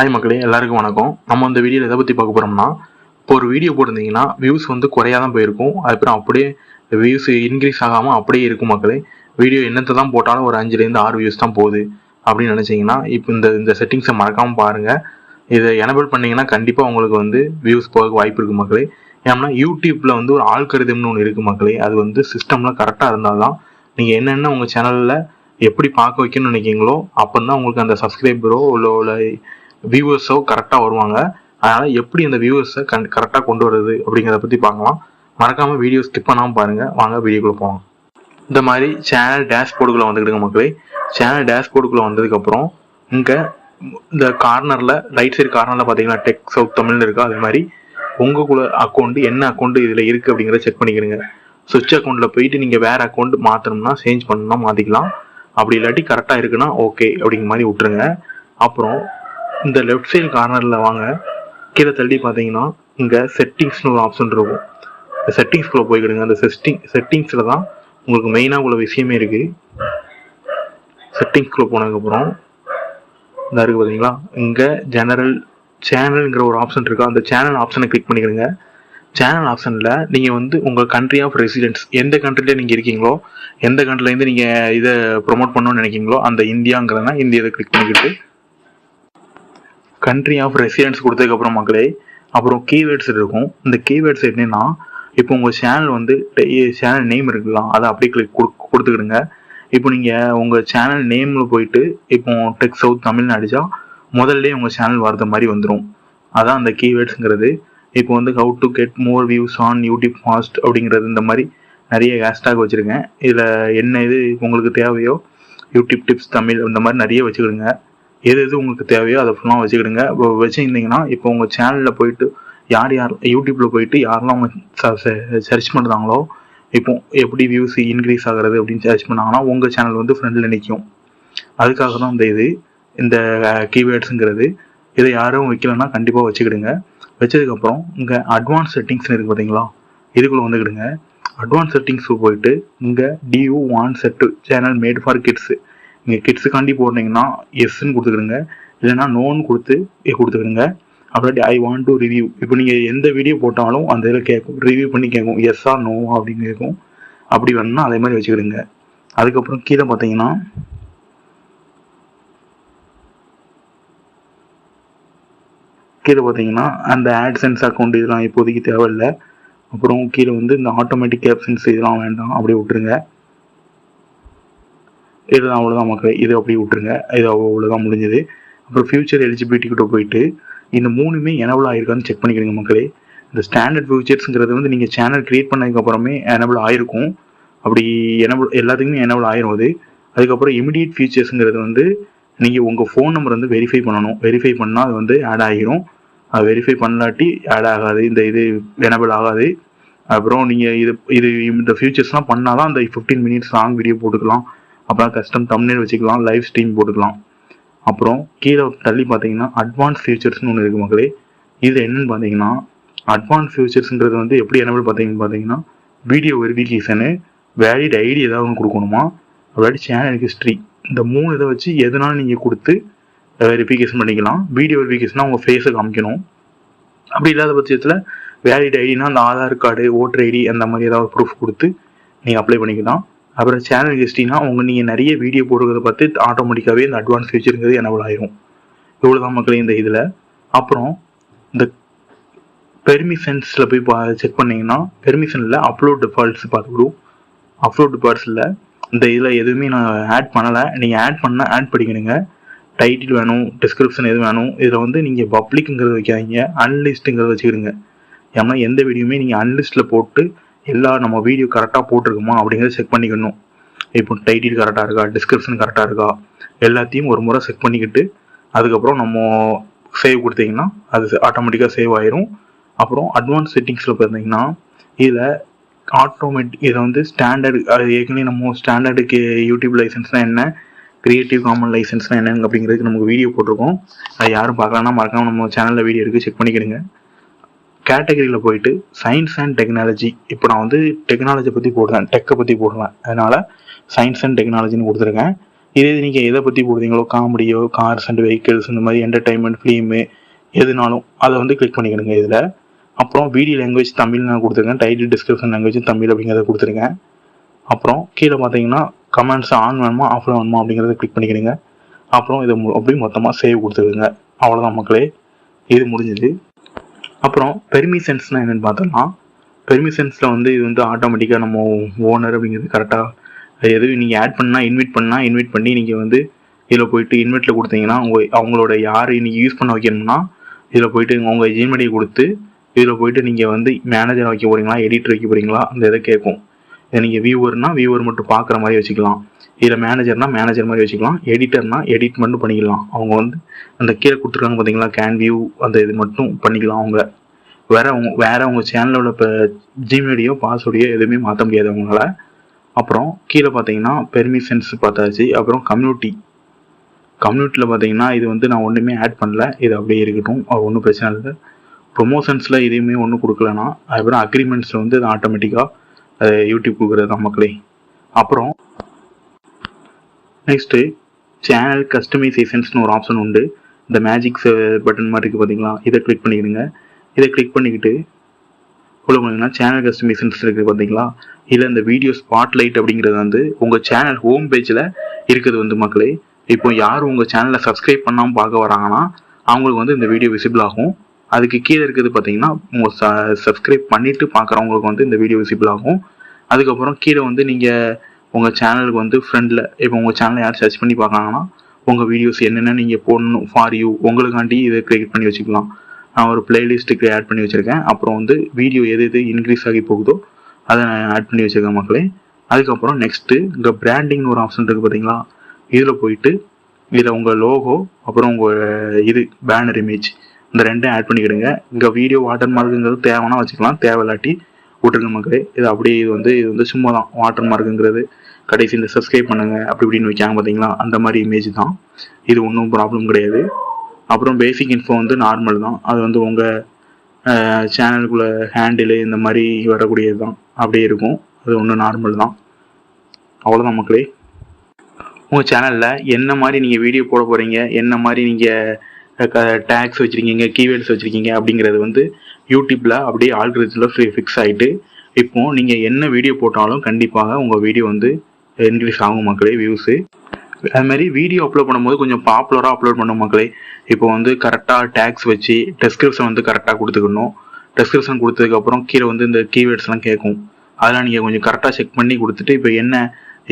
Hi மக்களே எல்லாருக்கும் வணக்கம். நம்ம இந்த வீடியோவில் எதை பற்றி பார்க்க போகிறோம்னா இப்போ ஒரு வீடியோ போட்டிருந்தீங்கன்னா வியூஸ் வந்து குறையா தான் போயிருக்கும் அதுக்கப்புறம் அப்படியே வியூஸ் இன்க்ரீஸ் ஆகாமல் அப்படியே இருக்கும் மக்களே. வீடியோ என்னத்தை தான் போட்டாலும் ஒரு அஞ்சுலேருந்து ஆறு வியூஸ் தான் போகுது அப்படின்னு நினச்சிங்கன்னா இப்போ இந்த இந்த செட்டிங்ஸை மறக்காமல் பாருங்கள் இதை எனபிள் பண்ணிங்கன்னா கண்டிப்பாக உங்களுக்கு வந்து வியூஸ் போக வாய்ப்பு இருக்குது மக்களே. ஏன்னா யூடியூப்பில் வந்து ஒரு ஆழ்கருதம்னு ஒன்று இருக்குது மக்களே. அது வந்து சிஸ்டம்லாம் கரெக்டாக இருந்தால் தான் நீங்கள் என்னென்ன உங்கள் சேனலில் எப்படி பார்க்க வைக்கணும்னு நினைக்கிங்களோ அப்போ தான் உங்களுக்கு அந்த சப்ஸ்கிரைபரோ இல்லை வியூவர்ஸோ கரெக்டாக வருவாங்க. அதனால் எப்படி அந்த வியூவர்ஸை கண் கரெக்டாக கொண்டு வருது அப்படிங்கிறத பற்றி பார்க்கலாம். மறக்காமல் வீடியோ ஸ்கிப் பண்ணாமல் பாருங்கள் வாங்க வீடியோக்குள்ளே போகலாம் இந்த மாதிரி சேனல் டேஷ்போர்டுக்குள்ளே வந்துக்கிடுங்க மக்களே. சேனல் டேஷ்போர்டுக்குள்ளே வந்ததுக்கப்புறம் இங்கே இந்த கார்னரில் ரைட் சைடு கார்னரில் பார்த்தீங்கன்னா டெக் சவுத் தமிழ்னு இருக்கா. அதே மாதிரி உங்களுக்குள்ள அக்கௌண்ட் என்ன அக்கௌண்ட் இதில் இருக்குது அப்படிங்கிறத செக் பண்ணிக்கிறீங்க சுவிட்ச் அக்கௌண்ட்டில் போயிட்டு நீங்கள் வேறு அக்கௌண்ட் மாற்றணும்னா சேஞ்ச் பண்ணணும்னா மாற்றிக்கலாம் அப்படி இல்லாட்டி கரெக்டாக இருக்குன்னா ஓகே அப்படிங்கிற மாதிரி விட்டுருங்க. அப்புறம் இந்த லெஃப்ட் சைடு கார்னரில் வாங்க. கீழே தள்ளி பார்த்தீங்கன்னா இங்கே செட்டிங்ஸ்னு ஒரு ஆப்ஷன் இருக்கும். இந்த செட்டிங்ஸ்குள்ளே போய்க்கிடுங்க. அந்த செட்டிங் செட்டிங்ஸில் தான் உங்களுக்கு மெயினாக உள்ள விஷயமே இருக்குது செட்டிங்ஸ்குள்ளே போனதுக்கப்புறம் இந்த இருக்குது பார்த்தீங்களா? இங்கே ஜெனரல் சேனல்ங்கிற ஒரு ஆப்ஷன் இருக்கா? அந்த சேனல் ஆப்ஷனை கிளிக் பண்ணிக்கிறங்க சேனல் ஆப்ஷனில் நீங்கள் வந்து உங்கள் கண்ட்ரி ஆஃப் ரெசிடென்ஸ் எந்த கண்ட்ரியில் நீங்கள் இருக்கீங்களோ எந்த கண்ட்ரிலேருந்து நீங்கள் இதை ப்ரொமோட் பண்ணணும்னு நினைக்கிறீங்களோ அந்த இந்தியாங்கிறதுனா இந்தியாவை கிளிக் பண்ணிக்கிட்டு கண்ட்ரி ஆஃப் ரெசிடென்ஸ் கொடுத்ததுக்கப்புறம் மக்களே அப்புறம் கீவேர்ட்ஸ் இருக்கும். இந்த கீவேர்ட்ஸ் எப்படின்னா இப்போ உங்கள் சேனல் வந்து சேனல் நேம் இருக்கலாம் அதை அப்படியே கிளிக் கொடுத்துக்கிடுங்க. இப்போ நீங்கள் உங்கள் சேனல் நேமில் போயிட்டு இப்போ டெக் சவுத் தமிழ்னு அடித்தா முதல்ல உங்கள் சேனல் வரது மாதிரி வந்துடும் அதான் அந்த கீவேர்ட்ஸுங்கிறது இப்போ வந்து how to get more views on YouTube fast அப்படிங்கிறது இந்த மாதிரி நிறைய ஹேஷ்டாக் வச்சுருக்கேன். இதில் என்ன இது உங்களுக்கு தேவையோ யூடியூப் டிப்ஸ் தமிழ் இந்த மாதிரி நிறைய வச்சுக்கிடுங்க. எது எது உங்களுக்கு தேவையோ அதை ஃபுல்லாக வச்சுக்கிடுங்க. இப்போ வச்சுருந்தீங்கன்னா இப்போ உங்கள் சேனலில் போயிட்டு யார் யார் யூடியூப்பில் போயிட்டு யாரெல்லாம் அவங்க சர்ச் பண்ணுறாங்களோ இப்போ எப்படி வியூஸ் இன்க்ரீஸ் ஆகிறது அப்படின்னு சர்ச் பண்ணாங்கன்னா உங்கள் சேனல் வந்து ஃப்ரெண்டில் நிற்கும் அதுக்காக தான் இந்த இது இந்த கீவேர்ட்ஸுங்கிறது இதை யாரும் வைக்கலன்னா கண்டிப்பாக வச்சுக்கிடுங்க. வச்சதுக்கப்புறம் இங்கே அட்வான்ஸ் செட்டிங்ஸ்னு இருக்குது பார்த்தீங்களா இதுக்குள்ளே வந்துக்கிடுங்க. அட்வான்ஸ் செட்டிங்ஸ் போயிட்டு இங்கே டியூ வான் set channel made for kids நீங்கள் கிட்ஸுக்காண்டி போடுறீங்கன்னா எஸ்ன்னு கொடுத்துக்கிடுங்க. இல்லைன்னா நோன்னு கொடுத்து கொடுத்துக்கிடுங்க. அப்படி ஐ வாண்ட் டு ரிவ்யூ இப்போ நீங்கள் எந்த வீடியோ போட்டாலும் அந்த இதில் கேட்கும். ரிவ்யூ பண்ணி கேட்கும். எஸ்ஸா நோ அப்படின்னு கேட்கும். அப்படி வேணும்னா அதே மாதிரி வச்சுக்கிடுங்க. அதுக்கப்புறம் கீழே பார்த்தீங்கன்னா கீழே பார்த்தீங்கன்னா அந்த ஆட்சன்ஸ் அக்கௌண்ட் இதெல்லாம் இப்போதைக்கு தேவையில்லை. அப்புறம் கீழே வந்து இந்த ஆட்டோமேட்டிக் ஆப்ஷன்ஸ் இதெல்லாம் வேண்டாம். அப்படியே விட்டுருங்க. இதுதான் அவ்வளோதான் மக்கள். இது அப்படியே விட்டுருங்க. இது அவ்வளோதான் முடிஞ்சது. அப்புறம் ஃபியூச்சர் எலிஜிபிலிட்டி கிட்ட போயிட்டு இந்த மூணுமே எனபிள் ஆயிருக்கான்னு செக் பண்ணிக்கிறீங்க மக்களே. இந்த ஸ்டாண்டர்ட் ஃபியூச்சர்ஸுங்கிறது வந்து நீங்கள் சேனல் க்ரியேட் பண்ணதுக்கப்புறமே எனபிள் ஆயிருக்கும். அப்படி எனபிள் எல்லாத்துக்குமே எனபிள் ஆயிரும் அது. அதுக்கப்புறம் இமிடியட் ஃபியூச்சர்ஸுங்கிறது வந்து நீங்கள் உங்கள் ஃபோன் நம்பர் வந்து வெரிஃபை பண்ணணும். வெரிஃபை பண்ணால் அது வந்து ஆட் ஆகிரும் அது வெரிஃபை பண்ணலாட்டி ஆட் ஆகாது. இந்த இது எனபிள் ஆகாது. அப்புறம் நீங்கள் இது இது இந்த ஃபியூச்சர்ஸ்லாம் பண்ணால் தான் அந்த ஃபிஃப்டீன் மினிட்ஸ் லாங் வீடியோ போட்டுக்கலாம். அப்புறம் கஸ்டம் தம்னேல் வச்சுக்கலாம் லைவ் ஸ்ட்ரீம் போட்டுக்கலாம். அப்புறம் கீழே தள்ளி பார்த்தீங்கன்னா அட்வான்ஸ் ஃபியூச்சர்ஸ்னு ஒன்று இருக்குது மக்களே. இது என்னன்னு பார்த்தீங்கன்னா அட்வான்ஸ் ஃபியூச்சர்ஸ்ன்றது வந்து எப்படி என்ன பார்த்தீங்கன்னு பார்த்தீங்கன்னா வீடியோ வெரிஃபிகேஷனு வேலிட் ஐடி ஏதாவது ஒன்று கொடுக்கணுமா? அப்படி சேனல் ஹிஸ்ட்ரி இந்த மூணு இதை வச்சு எதனால நீங்கள் கொடுத்து வெரிஃபிகேஷன் பண்ணிக்கலாம். வீடியோ வெரிஃபிகேஷனாக உங்கள் ஃபேஸை காமிக்கணும். அப்படி இல்லாத பட்சத்தில் வேலிட் ஐடினா அந்த ஆதார் கார்டு ஓட்டர் ஐடி அந்த மாதிரி ஏதாவது ப்ரூஃப் கொடுத்து நீங்கள் அப்ளை பண்ணிக்கலாம். அப்புறம் சேனல் ஹிஸ்ட்ரினா உங்கள் நீங்கள் நிறைய வீடியோ போடுறத பார்த்து ஆட்டோமேட்டிக்காகவே இந்த அட்வான்ஸ் ஃபியூச்சருங்கிறது எனபிள் ஆயிரும். இவ்வளோதான் மக்களே இந்த இதில். அப்புறம் இந்த பெர்மிஷன்ஸில் போய் பா செக் பண்ணிங்கன்னா பெர்மிஷனில் அப்லோட் டிஃபால்ட்ஸ் பார்த்துக்கிடும். அப்லோட் டிஃபால்ட்ஸில் இந்த இதில் எதுவுமே நான் ஆட் பண்ணலை. நீங்கள் ஆட் பண்ணால் ஆட் பண்ணிக்கணுங்க டைட்டில் வேணும் டிஸ்கிரிப்ஷன் எது வேணும் இதில் வந்து நீங்கள் பப்ளிக்குங்கிறத வைக்காதீங்க. அன்லிஸ்ட்டுங்கிறத வச்சுக்கிடுங்க. ஏன்னா எந்த வீடியோமே நீங்கள் அன்லிஸ்ட்டில் போட்டு எல்லா நம்ம வீடியோ கரெக்டாக போட்டிருக்குமா அப்படிங்கிறத செக் பண்ணிக்கணும். இப்போ டைட்டில் கரெக்டாக இருக்கா டிஸ்கிரிப்ஷன் கரெக்டாக இருக்கா எல்லாத்தையும் ஒரு முறை செக் பண்ணிக்கிட்டு அதுக்கப்புறம் நம்ம சேவ் கொடுத்தீங்கன்னா அது ஆட்டோமேட்டிக்காக சேவ் ஆயிரும். அப்புறம் அட்வான்ஸ் செட்டிங்ஸில் பார்த்தீங்கன்னா இதில் ஆட்டோமேட்டிக் இதை வந்து ஸ்டாண்டர்டு அது ஏற்கனவே நம்ம ஸ்டாண்டர்டுக்கு யூடியூப் லைசன்ஸ்னால் என்ன கிரியேட்டிவ் காமன் லைசன்ஸ்னால் என்னங்க அப்படிங்கிறதுக்கு நமக்கு வீடியோ போட்டிருக்கோம். அது யாரும் பார்க்கலன்னா மறக்காமல் நம்ம சேனலில் வீடியோ இருக்குது செக் பண்ணிக்கிடுங்க. கேட்டகரியில் போயிட்டு சயின்ஸ் அண்ட் டெக்னாலஜி இப்போ நான் வந்து டெக்னாலஜி பற்றி போடுறேன் டெக்கை பற்றி போடுறேன் அதனால் சயின்ஸ் அண்ட் டெக்னாலஜின்னு கொடுத்துருக்கேன். இதே இது நீங்கள் எதை பற்றி போடுறீங்களோ காமெடியோ கார்ஸ் அண்ட் வெஹிக்கிள்ஸ் இந்த மாதிரி என்டர்டைன்மெண்ட் ஃபிலிமு எதுனாலும் அதை வந்து கிளிக் பண்ணிக்கணுங்க இதில். அப்புறம் வீடியோ லாங்குவேஜ் தமிழ் நான் கொடுத்துருக்கேன். டைட்டில் டிஸ்கிரிப்ஷன் லாங்குவேஜ் தமிழ் அப்படிங்கிறத கொடுத்துருக்கேன். அப்புறம் கீழே பார்த்தீங்கன்னா கமெண்ட்ஸ் ஆன் வேணுமா ஆஃப் வேணுமா அப்படிங்கிறத கிளிக் பண்ணிக்கிறீங்க அப்புறம் இதை மு- அப்படியே மொத்தமாக சேவ் கொடுத்துருங்க அவ்வளோதான் மக்களே. இது முடிஞ்சது. அப்புறம் பெர்மிஷன்ஸ்னால் என்னென்னு பார்த்தோம்னா பெர்மிஷன்ஸில் வந்து இது வந்து ஆட்டோமேட்டிக்காக நம்ம ஓனர் அப்படிங்கிறது கரெக்டாக எதுவும் நீங்கள் ஆட் பண்ணால் இன்வைட் பண்ணால் இன்வைட் பண்ணி நீங்கள் வந்து இதில் போயிட்டு இன்வைட்டில் கொடுத்தீங்கன்னா உங்கள் அவங்களோட யார் நீங்கள் யூஸ் பண்ண வைக்கணும்னா இதில் போயிட்டு உங்கள் ஜிமெடியை கொடுத்து இதில் போயிட்டு நீங்கள் வந்து மேனேஜர் வைக்க போகிறீங்களா எடிட்டர் வைக்க போகிறீங்களா அந்த இதை கேட்கும். நீங்கள் வியூவர்னா வியூவர் மட்டும் பார்க்குற மாதிரி வச்சுக்கலாம். இதில் மேனேஜர்னா மேனேஜர் மாதிரி வச்சுக்கலாம். எடிட்டர்னா எடிட் மட்டும் பண்ணிக்கலாம். அவங்க வந்து அந்த கீழே கொடுத்துருக்காங்க பார்த்தீங்களா கேன் வியூ அந்த இது மட்டும் பண்ணிக்கலாம் அவங்க. வேற அவங்க வேற அவங்க சேனலில் உள்ள இப்போ ஜிமெடியோ பாஸ்வேர்டையோ எதுவுமே மாற்ற முடியாது அவங்களால. அப்புறம் கீழே பார்த்தீங்கன்னா பெர்மிஷன்ஸ் பார்த்தாச்சு. அப்புறம் கம்யூனிட்டி கம்யூனிட்டியில் பார்த்தீங்கன்னா இது வந்து நான் ஒன்றுமே ஆட் பண்ணல. இது அப்படியே இருக்கட்டும். அது ஒன்றும் பிரச்சனை இல்லை. ப்ரொமோஷன்ஸில் எதுவுமே ஒன்றும் கொடுக்கலனா அதுக்கப்புறம் அக்ரிமெண்ட்ஸில் வந்து அது ஆட்டோமேட்டிக்காக யூடியூப் கொடுக்குறது தான் மக்களே. அப்புறம் நெக்ஸ்ட்டு சேனல் கஸ்டமைசேஷன்ஸ்னு ஒரு ஆப்ஷன் உண்டு. இந்த மேஜிக் பட்டன் மாதிரி இருக்குது பார்த்தீங்களா இதை கிளிக் பண்ணிக்கிடுங்க. இதை கிளிக் பண்ணிக்கிட்டு உள்ள போனீங்கன்னா சேனல் கஸ்டமைசேஷன்ஸ் இருக்குது பார்த்தீங்களா இல்லை இந்த வீடியோ ஸ்பாட்லைட் அப்படிங்கிறது வந்து உங்கள் சேனல் ஹோம் பேஜில் இருக்குது வந்து மக்களே. இப்போ யார் உங்கள் சேனலை சப்ஸ்கிரைப் பண்ணாமல் பார்க்க வராங்கன்னா அவங்களுக்கு வந்து இந்த வீடியோ விசிபிள் ஆகும். அதுக்கு கீழே இருக்குது பார்த்தீங்கன்னா உங்கள் சப்ஸ்கிரைப் பண்ணிட்டு பார்க்குறவங்களுக்கு வந்து இந்த வீடியோ விசிபிள் ஆகும். அதுக்கப்புறம் கீழே வந்து நீங்கள் உங்கள் சேனலுக்கு வந்து ஃப்ரெண்டில் இப்போ உங்கள் சேனலை யார் சர்ச் பண்ணி பார்க்காங்கன்னா உங்கள் வீடியோஸ் என்னென்ன நீங்கள் போடணும் ஃபார் யூ உங்களுக்காண்டி இதை கிரியேட் பண்ணி வச்சுக்கலாம். நான் ஒரு பிளேலிஸ்ட்டுக்கு ஆட் பண்ணி வச்சுருக்கேன். அப்புறம் வந்து வீடியோ எது எது இன்க்ரீஸ் ஆகி போகுதோ அதை நான் ஆட் பண்ணி வச்சுருக்கேன் மக்களே. அதுக்கப்புறம் நெக்ஸ்ட்டு இங்கே பிராண்டிங்னு ஒரு ஆப்ஷன் இருக்குது பார்த்தீங்களா? இதில் போயிட்டு இதில் உங்கள் லோகோ அப்புறம் உங்கள் இது பேனர் இமேஜ் இந்த ரெண்டையும் ஆட் பண்ணிக்கிடுங்க. இங்கே வீடியோ வாட்டர் மார்க்குங்கிறது தேவைன்னா வச்சுக்கலாம். தேவையில்லாட்டி விட்டுருங்க மக்களே. இது அப்படியே இது வந்து இது வந்து சும்மா தான் வாட்டர் மார்க்குங்கிறது கடைசி இந்த சப்ஸ்கிரைப் பண்ணுங்க. அப்படி இப்படின்னு வைக்காங்க பார்த்தீங்களா அந்த மாதிரி இமேஜ் தான். இது ஒன்றும் ப்ராப்ளம் கிடையாது. அப்புறம் பேசிக் இன்ஃபோ வந்து நார்மல் தான். அது வந்து உங்கள் சேனலுக்குள்ள ஹேண்டிலு இந்த மாதிரி வரக்கூடியது தான். அப்படியே இருக்கும். அது ஒன்றும் நார்மல் தான். அவ்வளோதான் மக்களே. உங்கள் சேனலில் என்ன மாதிரி நீங்கள் வீடியோ போட போகிறீங்க என்ன மாதிரி நீங்கள் டேக்ஸ் வச்சுருக்கீங்க கீவேர்ட்ஸ் வச்சுருக்கீங்க அப்படிங்கிறது வந்து யூடியூப்பில் அப்படியே ஆல்கிரித்தில் ஃபிக்ஸ் ஆகிட்டு இப்போது நீங்கள் என்ன வீடியோ போட்டாலும் கண்டிப்பாக உங்கள் வீடியோ வந்து இன்க்ரீஸ் ஆகும் மக்களே வியூஸு அது மாதிரி வீடியோ அப்லோட் பண்ணும்போது கொஞ்சம் பாப்புலராக அப்லோட் பண்ணும் மக்களே. இப்போ வந்து கரெக்டாக டேக்ஸ் வச்சு டெஸ்கிரிப்ஷன் வந்து கரெக்டாக கொடுத்துக்கணும். டெஸ்கிரிப்ஷன் கொடுத்ததுக்கப்புறம் கீழே வந்து இந்த கீவேர்ட்ஸ்லாம் கேட்கும். அதெல்லாம் நீங்கள் கொஞ்சம் கரெக்டாக செக் பண்ணி கொடுத்துட்டு இப்போ என்ன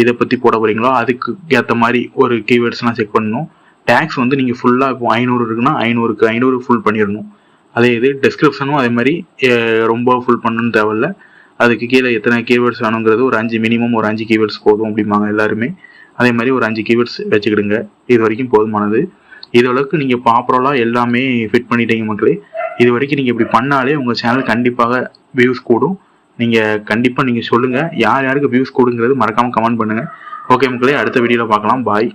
இதை பற்றி போட போகிறீங்களோ அதுக்கு ஏற்ற மாதிரி ஒரு கீவேர்ட்ஸ்லாம் செக் பண்ணணும். டேக்ஸ் வந்து நீங்கள் ஃபுல்லாக இப்போ ஐநூறு இருக்குன்னா ஐநூறுக்கு ஐநூறு ஃபுல் பண்ணிடணும். அதே இது டிஸ்கிரிப்ஷனும் அதே மாதிரி ரொம்ப ஃபுல் பண்ணணும்னு தேவையில்ல. அதுக்கு கீழே எத்தனை கீவேர்ட்ஸ் வேணுங்கிறது ஒரு அஞ்சு மினிமம் ஒரு அஞ்சு கீவேர்ட்ஸ் போதும் அப்படிம்பாங்க எல்லாருமே. அதே மாதிரி ஒரு அஞ்சு கீவேர்ட்ஸ் வச்சுக்கிடுங்க. இது வரைக்கும் போதுமானது. இது அளவுக்கு நீங்கள் ப்ராப்பராக எல்லாமே ஃபிட் பண்ணிட்டீங்க மக்களே. இது வரைக்கும் நீங்கள் இப்படி பண்ணாலே உங்கள் சேனல் கண்டிப்பாக வியூஸ் கூடும். நீங்கள் கண்டிப்பாக நீங்கள் சொல்லுங்கள் யார் யாருக்கு வியூஸ் கூடுங்கிறது மறக்காமல் கமெண்ட் பண்ணுங்கள் ஓகே மக்களே அடுத்த வீடியோவில் பார்க்கலாம். பாய்